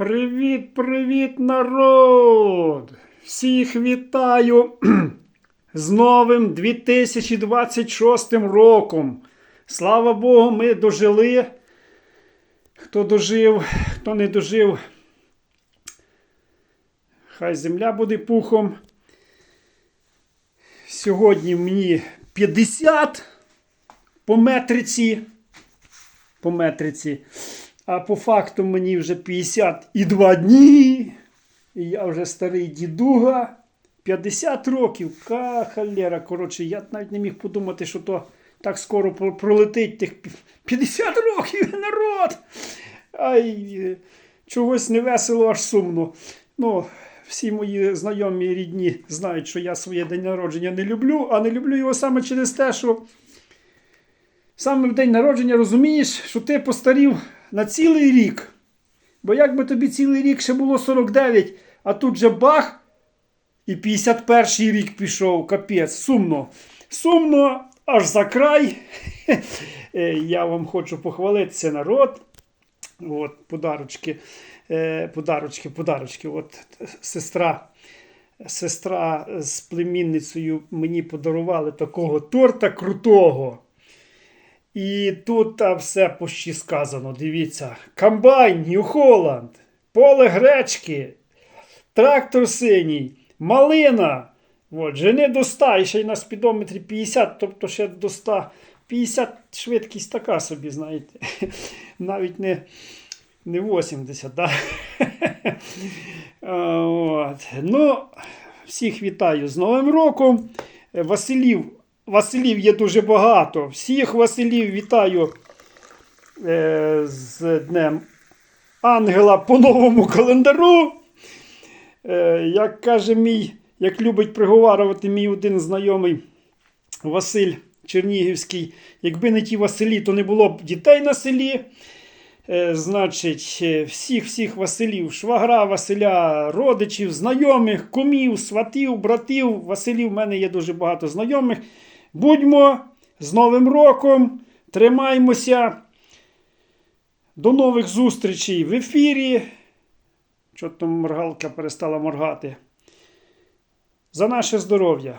Привіт, привіт, народ! Всіх вітаю з новим 2026 роком. Слава Богу, ми дожили. Хто дожив, хто не дожив, хай земля буде пухом. Сьогодні мені 50 по метриці. По метриці. А по факту мені вже 52 дні. І я вже старий дідуга. 50 років. Ка халера. Коротше, я навіть не міг подумати, що то так скоро пролетить тих 50 років, народ. Ай, чогось не весело, аж сумно. Ну, всі мої знайомі і рідні знають, що я своє день народження не люблю, а не люблю його саме через те, що саме в день народження розумієш, що ти постарів на цілий рік. Бо як би тобі цілий рік ще було 49, а тут же бах, і 51 рік пішов, капець, сумно. Сумно, аж за край. Е, Я вам хочу похвалитися народ. От, подарочки, е, подарочки, подарочки. От сестра, сестра з племінницею мені подарували такого торта крутого. І тут все почти сказано. Дивіться: комбайн, Нью-Холланд, поле гречки, трактор синій, малина. От, жени до 100, і ще й на спідометрі 50, тобто ще до 100. 50 швидкість така собі, знаєте. Навіть не, не 80, да? От. Ну, всіх вітаю з Новим роком. Василів, Василів є дуже багато. Всіх Василів вітаю е, з Днем Ангела по новому календару. Е, як каже мій, як любить приговарювати мій один знайомий Василь Чернігівський, якби не ті Василі, то не було б дітей на селі. Е, Значить, е, всіх всіх Василів, швагра Василя, родичів, знайомих, кумів, сватів, братів. Василів в мене є дуже багато знайомих. Будьмо з Новим роком, тримаймося. До нових зустрічей в ефірі. Що там моргалка перестала моргати. За наше здоров'я.